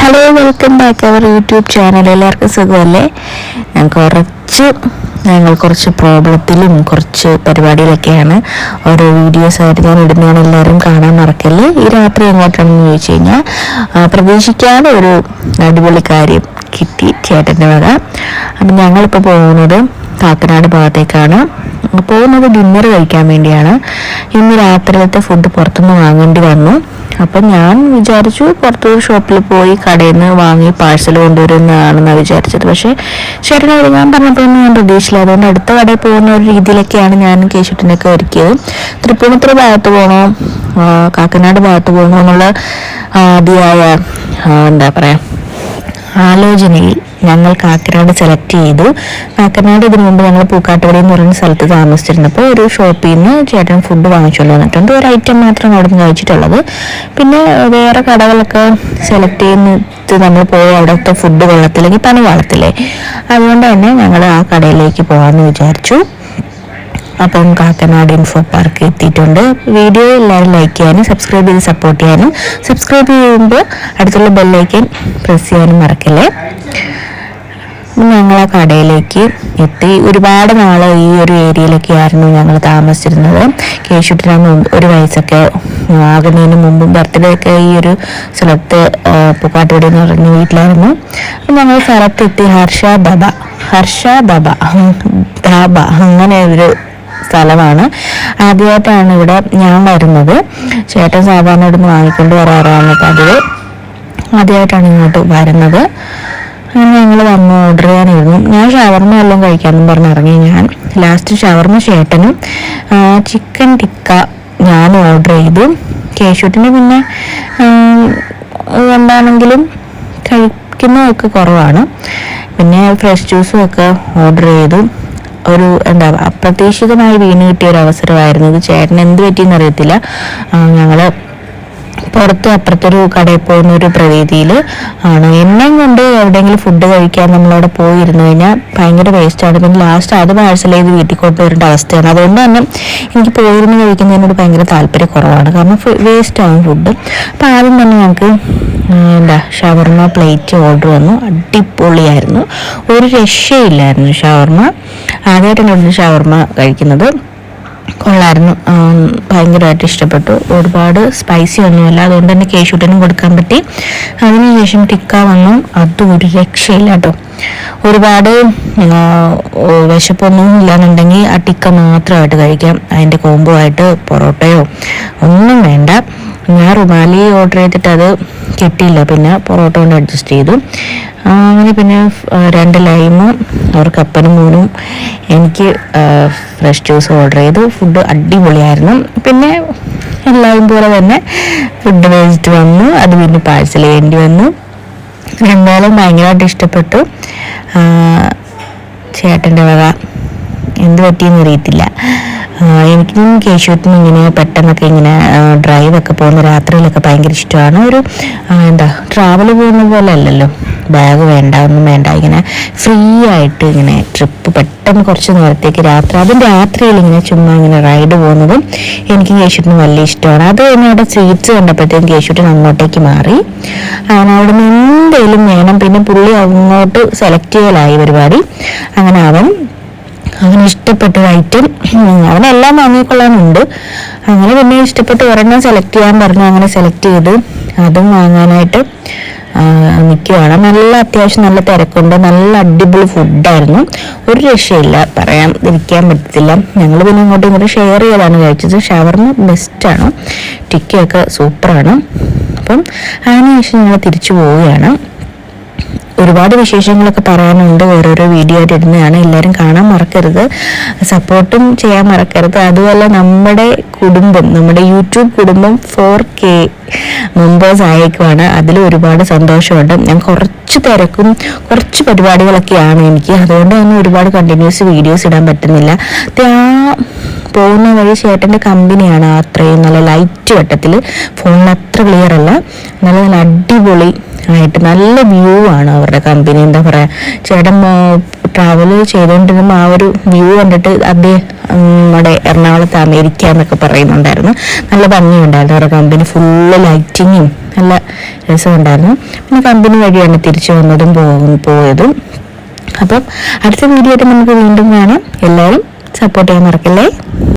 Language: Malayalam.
Hello welcome back our YouTube channel എല്ലാവർക്കും സുഖമല്ലേ? ഞാൻ കുറച്ച് ഞങ്ങൾ കുറച്ച് പ്രോബ്ലത്തിലും കുറച്ച് പരിപാടിയിലൊക്കെയാണ് ഓരോ വീഡിയോസ് ആയിട്ട് ഞാൻ ഇടുന്നതാണ്. എല്ലാവരും കാണാൻ മറക്കല്ലേ? ഈ രാത്രി എങ്ങോട്ടാണെന്ന് ചോദിച്ചു കഴിഞ്ഞാൽ പ്രതീക്ഷിക്കാതെ ഒരു അടിപൊളി കാര്യം കിട്ടി ചേട്ടന്റെ വക. അപ്പം ഞങ്ങളിപ്പോൾ പോകുന്നത് കാക്കനാട് ഭാഗത്തേക്കാണ്. പോകുന്നത് ഡിന്നർ കഴിക്കാൻ വേണ്ടിയാണ്. ഇന്ന് രാത്രിയിലത്തെ ഫുഡ് പുറത്തുനിന്ന് വാങ്ങേണ്ടി വന്നു. അപ്പം ഞാൻ വിചാരിച്ചു പുറത്തൊരു ഷോപ്പിൽ പോയി കടയിൽ നിന്ന് വാങ്ങി പാഴ്സൽ കൊണ്ടുവരുന്നതാണെന്നാണ് വിചാരിച്ചത്. പക്ഷേ ചേട്ടൻ ഒരുങ്ങാൻ പറഞ്ഞപ്പോഴൊന്നും ഞാൻ പ്രതീക്ഷിച്ചില്ല. അതുകൊണ്ട് അടുത്ത കടയിൽ പോകുന്ന ഒരു രീതിയിലൊക്കെയാണ് ഞാൻ കേശുട്ടിനൊക്കെ ഒരുക്കിയത്. തൃപ്പൂണിത്തുറ ഭാഗത്ത് പോകണോ കാക്കനാട് ഭാഗത്ത് പോകണോ എന്നുള്ള ആ, എന്താ പറയുക ആലോചനയിൽ ഞങ്ങൾ കാക്കനാട് സെലക്ട് ചെയ്തു. കാക്കനാട് ഇതിനു മുമ്പ് ഞങ്ങൾ പൂക്കാട്ടുപടി എന്ന് പറയുന്ന സ്ഥലത്ത് താമസിച്ചിരുന്നപ്പോൾ ഒരു ഷോപ്പിൽ നിന്ന് ചേട്ടൻ ഫുഡ് വാങ്ങിച്ചുകൊണ്ട് വന്നിട്ടുണ്ട്. ഒരു ഐറ്റം മാത്രം അവിടെ നിന്ന് കഴിച്ചിട്ടുള്ളത്. പിന്നെ വേറെ കടകളൊക്കെ സെലക്ട് ചെയ്യുന്നത് നമ്മൾ പോയി അവിടുത്തെ ഫുഡ് കൊള്ളത്തില്ലെങ്കിൽ പനി വളത്തില്ലേ അതുകൊണ്ട് തന്നെ ഞങ്ങൾ ആ കടയിലേക്ക് പോകാമെന്ന് വിചാരിച്ചു. അപ്പം കാക്കനാട് ഇൻഫോ പാർക്ക് എത്തിയിട്ടുണ്ട്. വീഡിയോ എല്ലാവരും ലൈക്ക് ചെയ്യാനും സബ്സ്ക്രൈബ് ചെയ്ത് സപ്പോർട്ട് ചെയ്യാനും. സബ്സ്ക്രൈബ് ചെയ്യുമ്പോൾ അടുത്തുള്ള ബെല്ലൈക്കൻ പ്രസ് ചെയ്യാനും മറക്കല്ലേ? ഞങ്ങൾ ആ കടയിലേക്ക് എത്തി. ഒരുപാട് നാൾ ഈ ഒരു ഏരിയയിലൊക്കെ ആയിരുന്നു ഞങ്ങൾ താമസിച്ചിരുന്നത്. കേശുട്ടിന് ഒരു വയസ്സൊക്കെ ആകുന്നതിന് മുമ്പും ബർത്ത്ഡേ ഒക്കെ ഈ ഒരു സ്ഥലത്ത് പൂക്കാട്ടുപടി എന്ന് പറഞ്ഞ വീട്ടിലായിരുന്നു. അപ്പം ഞങ്ങൾ സ്ഥലത്തെത്തി. ഹർഷ ദബ ഹർഷ ദബ ദാബ അങ്ങനെ ഒരു സ്ഥലമാണ്. ആദ്യമായിട്ടാണ് ഇവിടെ ഞാൻ വരുന്നത്. ചേട്ടൻ സാധാരണ ഇവിടുന്ന് വാങ്ങിക്കൊണ്ട് വരാറാണ് പതിവ്. ആദ്യമായിട്ടാണ് ഇങ്ങോട്ട് വരുന്നത്. അങ്ങനെ ഞങ്ങൾ വന്ന് ഓർഡർ ചെയ്യാനായിരുന്നു. ഞാൻ ഷവർമ എല്ലാം കഴിക്കാമെന്നും പറഞ്ഞ് ഇറങ്ങി ഞാൻ. ലാസ്റ്റ് ഷവർമ ചേട്ടനും ചിക്കൻ ടിക്ക ഞാൻ ഓർഡർ ചെയ്തു. കേശുട്ടിന് പിന്നെ എന്താണെങ്കിലും കഴിക്കുന്നതൊക്കെ കുറവാണ്. പിന്നെ ഫ്രഷ് ജ്യൂസും ഒക്കെ ഓർഡർ ചെയ്തു. ഒരു എന്താ അപ്രതീക്ഷിതമായി വീണ് കിട്ടിയ ഒരു അവസരമായിരുന്നു. ഇത് ചേട്ടൻ എന്ത് പറ്റിയെന്ന് അറിയത്തില്ല. ഞങ്ങൾ പുറത്ത് അപ്പുറത്തൊരു കടയിൽ പോകുന്ന ഒരു പ്രതീതിയിൽ ആണ്. എന്നെയും കൊണ്ട് എവിടെയെങ്കിലും ഫുഡ് കഴിക്കാൻ നമ്മളവിടെ പോയിരുന്നു കഴിഞ്ഞാൽ ഭയങ്കര വേസ്റ്റാണ് പിന്നെ ലാസ്റ്റ് അത് പാഴ്സൽ ചെയ്ത് വീട്ടിൽ കൊണ്ടുവരേണ്ട അവസ്ഥയാണ്. അതുകൊണ്ട് തന്നെ എനിക്ക് പോയിരുന്നു കഴിക്കുന്നതിനോട് ഭയങ്കര താല്പര്യം കുറവാണ്. കാരണം വേസ്റ്റാണ് ഫുഡ് അപ്പം ആദ്യം തന്നെ ഞങ്ങൾക്ക് എന്താ ഷവർമ പ്ലേറ്റ് ഓർഡർ വന്നു. അടിപൊളിയായിരുന്നു. ഒരു രക്ഷയില്ലായിരുന്നു ഷവർമ. ആദ്യമായിട്ടാണ് ഷവർമ കഴിക്കുന്നത്. കൊള്ളായിരുന്നു. ഭയങ്കരമായിട്ട് ഇഷ്ടപ്പെട്ടു. ഒരുപാട് സ്പൈസി ഒന്നുമില്ല. അതുകൊണ്ട് തന്നെ കേശുട്ടനും കൊടുക്കാൻ പറ്റി. അതിനുശേഷം ടിക്ക വന്നു. അതും ഒരു രക്ഷയില്ല കേട്ടോ ഒരുപാട് വിശപ്പൊന്നും ഇല്ലാന്നുണ്ടെങ്കിൽ ആ ടിക്ക മാത്രമായിട്ട് കഴിക്കാം. അതിന്റെ കോമ്പോ ആയിട്ട് പൊറോട്ടയോ ഒന്നും വേണ്ട. ഞാൻ റുമാലി ഓർഡർ ചെയ്തിട്ട് അത് കിട്ടിയില്ല. പിന്നെ പൊറോട്ട കൊണ്ട് അഡ്ജസ്റ്റ് ചെയ്തു. അങ്ങനെ പിന്നെ രണ്ട് ലൈമും ഒരു കപ്പനും മൂന്നും എനിക്ക് ഫ്രഷ് ജ്യൂസ് ഓർഡർ ചെയ്തു. ഫുഡ് അടിപൊളിയായിരുന്നു. പിന്നെ എല്ലാവരും പോലെ തന്നെ ഫുഡ് വേസ്റ്റ് വന്നു. അത് പിന്നെ പാഴ്സൽ ചെയ്യേണ്ടി വന്നു. എന്തായാലും ഭയങ്കരമായിട്ട് ഇഷ്ടപ്പെട്ടു. ചേട്ടന്റെ വക. എന്ത് പറ്റിയെന്ന് അറിയത്തില്ല. എനിക്കും കേശവത്തിനും ഇങ്ങനെ പെട്ടെന്നൊക്കെ ഇങ്ങനെ ഡ്രൈവൊക്കെ പോകുന്ന രാത്രിയിലൊക്കെ ഭയങ്കര ഇഷ്ടമാണ്. ഒരു എന്താ ട്രാവൽ പോകുന്ന പോലെ അല്ലല്ലോ. ബാഗ് വേണ്ട ഒന്നും വേണ്ട. ഇങ്ങനെ ഫ്രീ ആയിട്ട് ഇങ്ങനെ ട്രിപ്പ് പെട്ടെന്ന് കുറച്ച് നേരത്തേക്ക് രാത്രി അതും രാത്രിയിൽ ഇങ്ങനെ ചുമ്മാ ഇങ്ങനെ റൈഡ് പോകുന്നതും എനിക്ക് കേശുട്ടിന് വലിയ ഇഷ്ടമാണ്. അത് തന്നെ അവിടെ സ്വീറ്റ്സ് കണ്ടപ്പോഴത്തേക്കും കേശുട്ടിന് അങ്ങോട്ടേക്ക് മാറി. അങ്ങനെ അവിടെ നിന്ന് എന്തെങ്കിലും വേണം പിന്നെ പുള്ളി അങ്ങോട്ട് സെലക്ട് ചെയ്യലായി പരിപാടി. അങ്ങനെ അവൻ അവന് ഇഷ്ടപ്പെട്ട ഐറ്റം അവനെല്ലാം വാങ്ങിക്കൊള്ളാനുണ്ട്. അങ്ങനെ പിന്നെ ഇഷ്ടപ്പെട്ട് ഒരെണ്ണം സെലക്ട് ചെയ്യാൻ പറഞ്ഞു. അങ്ങനെ സെലക്ട് ചെയ്ത് അതും വാങ്ങാനായിട്ട് നിൽക്കുകയാണ് നല്ല അത്യാവശ്യം നല്ല തിരക്കുണ്ട്. നല്ല അടിപൊളി ഫുഡായിരുന്നു ഒരു രക്ഷയില്ല. പറയാൻ ഇരിക്കാൻ പറ്റത്തില്ല. ഞങ്ങൾ പിന്നെ ഇങ്ങോട്ടും ഇങ്ങോട്ട് ഷെയർ ചെയ്താണ് കഴിച്ചത്. ഷവർമ ബെസ്റ്റാണ് ടിക്കയൊക്കെ സൂപ്പറാണ് അപ്പം അതിനുശേഷം ഞങ്ങൾ തിരിച്ചു പോവുകയാണ്. ഒരുപാട് വിശേഷങ്ങളൊക്കെ പറയാനുണ്ട്. ഓരോരോ വീഡിയോ ആയിട്ട് ഇടുന്നതാണ്. എല്ലാവരും കാണാൻ മറക്കരുത്. സപ്പോർട്ടും ചെയ്യാൻ മറക്കരുത്. അതുപോലെ നമ്മുടെ കുടുംബം നമ്മുടെ യൂട്യൂബ് കുടുംബം ഫോർ കെ മെമ്പേഴ്സ് ആയേക്കുവാണ്. അതിൽ ഒരുപാട് സന്തോഷമുണ്ട്. ഞാൻ കുറച്ച് തിരക്കും കുറച്ച് പരിപാടികളൊക്കെയാണ് എനിക്ക്. അതുകൊണ്ട് തന്നെ ഒരുപാട് കണ്ടിന്യൂസ് വീഡിയോസ് ഇടാൻ പറ്റുന്നില്ല. പോകുന്ന വഴി ചേട്ടന്റെ കമ്പനിയാണ് അത്രയും നല്ല ലൈറ്റ് വട്ടത്തിൽ. ഫോണിൽ അത്ര ക്ലിയർ അല്ല. നല്ല നല്ല അടിപൊളി ആയിട്ട് നല്ല വ്യൂ ആണ് അവരുടെ കമ്പനി എന്താ പറയാ ചേട്ടൻ ട്രാവൽ ചെയ്തുകൊണ്ടിരുന്ന ആ ഒരു വ്യൂ കണ്ടിട്ട് അദ്ദേഹം നമ്മുടെ എറണാകുളത്ത് അമേരിക്ക എന്നൊക്കെ പറയുന്നുണ്ടായിരുന്നു. നല്ല ഭംഗിയുണ്ടായിരുന്നു അവരുടെ കമ്പനി ഫുള്ള് ലൈറ്റിങ്ങും നല്ല രസമുണ്ടായിരുന്നു. പിന്നെ കമ്പനി വഴിയാണ് തിരിച്ചു വന്നതും പോയതും. അപ്പം അടുത്ത വീഡിയോ ആയിട്ട് നമുക്ക് വീണ്ടും കാണാം. എല്ലാവരും സപ്പോർട്ട് ചെയ്യാൻ മറക്കല്ലേ?